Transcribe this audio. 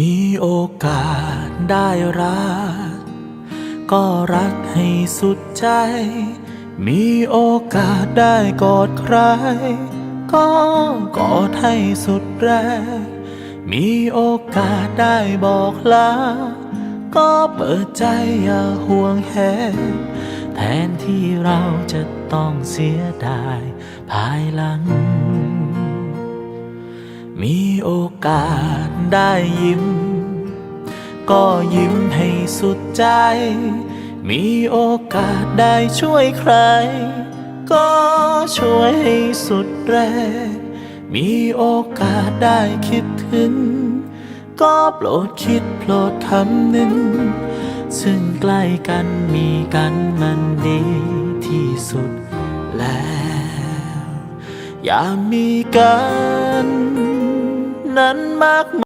มีโอกาสได้รัก ก็รักให้สุดใจ มีโอกาสได้กอดใคร ก็กอดให้สุดแรง มีโอกาสได้บอกลา ก็เปิดใจอย่าห่วงแหนแทนที่เราจะต้องเสียดายภายหลัง มีโอกาสได้ยิ้ม ก็ยิ้มให้สุดใจ มีโอกาสได้ช่วยใคร ก็ช่วยให้สุดแรง มีโอกาสได้คิดถึง ก็โปรดคิดโปรดคำหนึ่ง ซึ่งใกล้กันมีกันมันดีที่สุดแล้ว อย่ามีกัน นั้นมาก